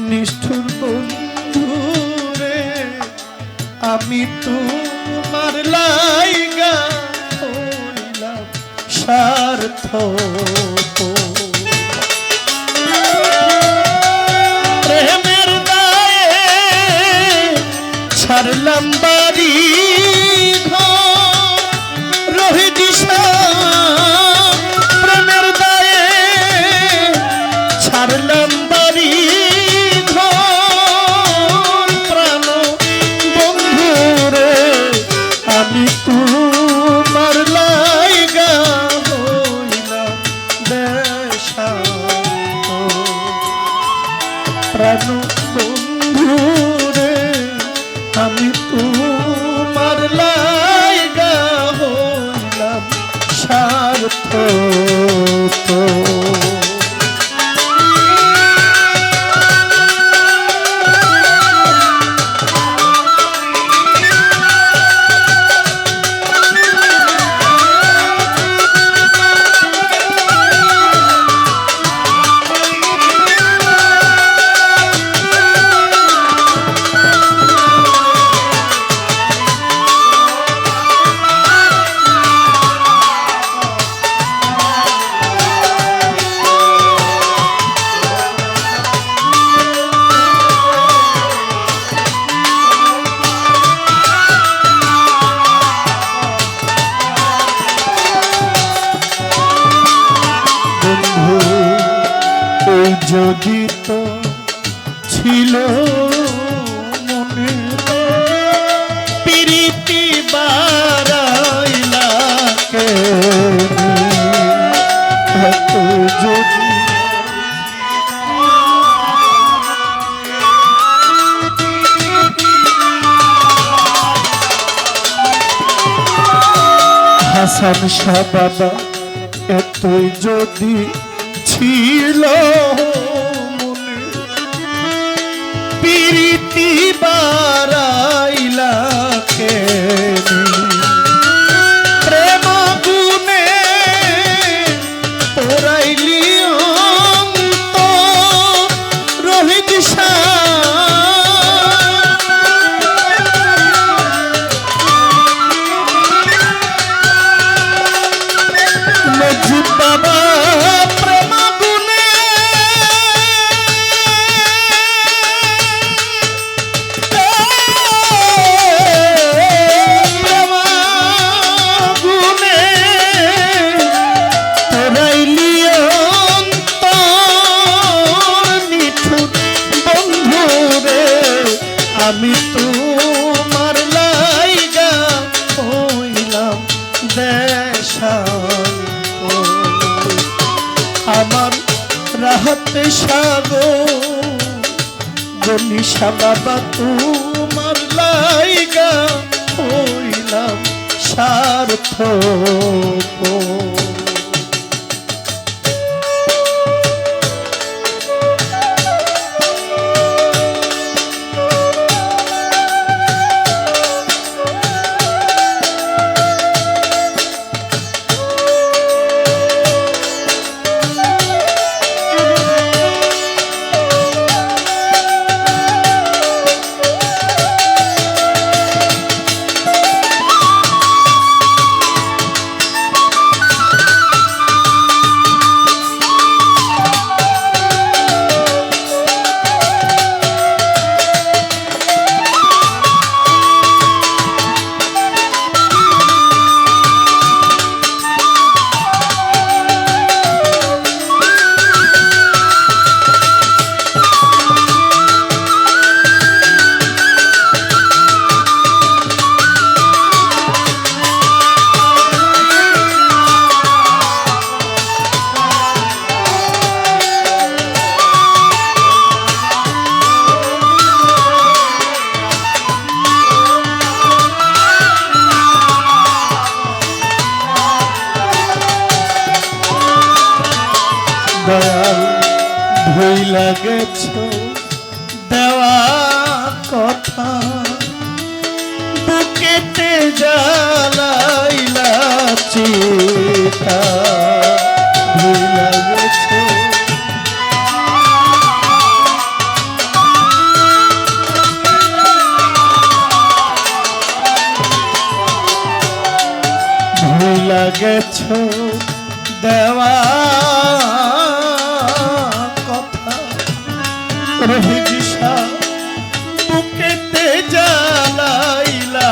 নিষ্ঠুর বন্ধু রে আমি তোমার লাইগা হইলাম স্বার্থ প্রেমের দায়ে ছাড়লাম বাড়ি যদি তো ছিল মনে প্রীতি বারাইলা যদি হাসান শাহ এতই যদি ছিল প্রীতি বাবা তোমার লাইগা হইলাম সার্থ ভইলা গেছ দেওয়া কথা। বুকেতে জ্বালাইলা চিতা রহিষা বুকেতে জ্বালাইলা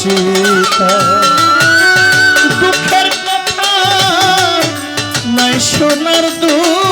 চিতা। দুঃখের কথা নাই সোনার দুঃখ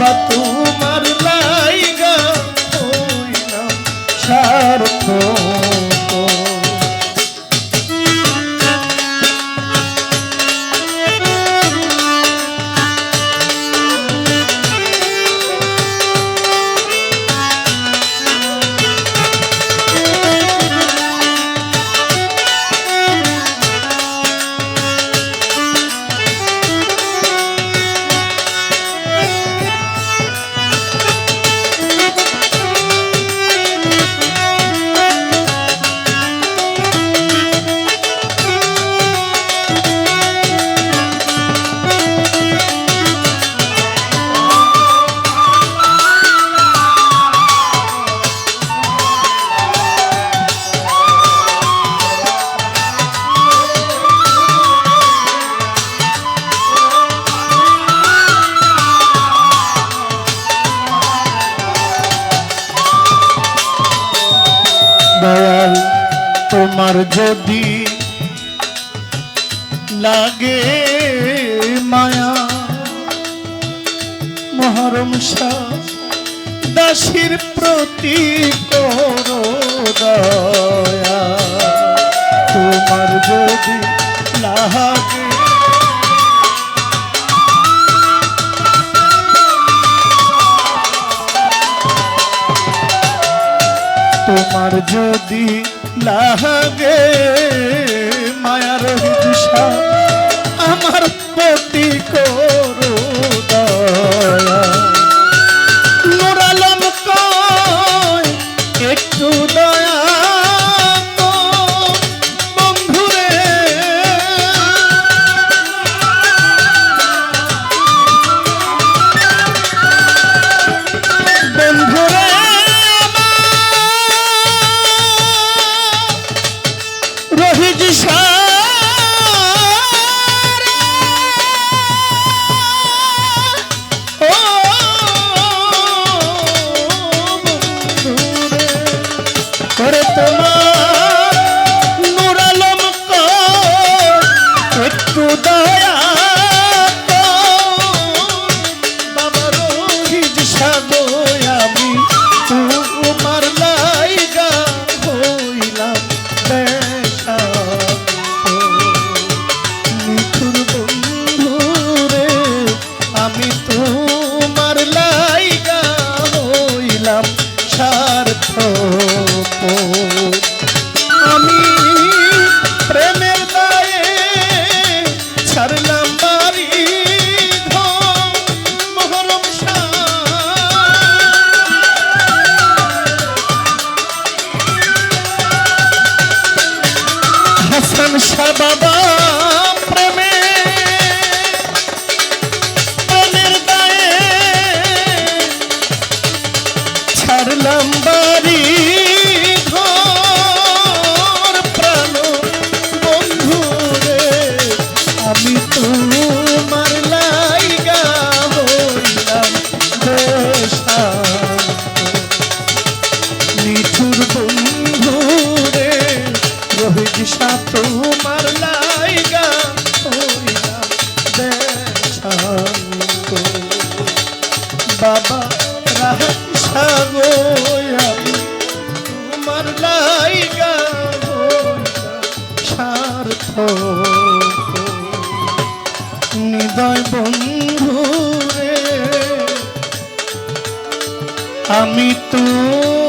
বাবা দয়াল তোমার যদি লাগে মায়া মহরম শাহ দাসীর প্রতি করো দয়া। তোমার যদি লাগে তোমার যদি লাগে মায়ার বিদুষা আমার প্রতি কর। বাবা আমি তোমার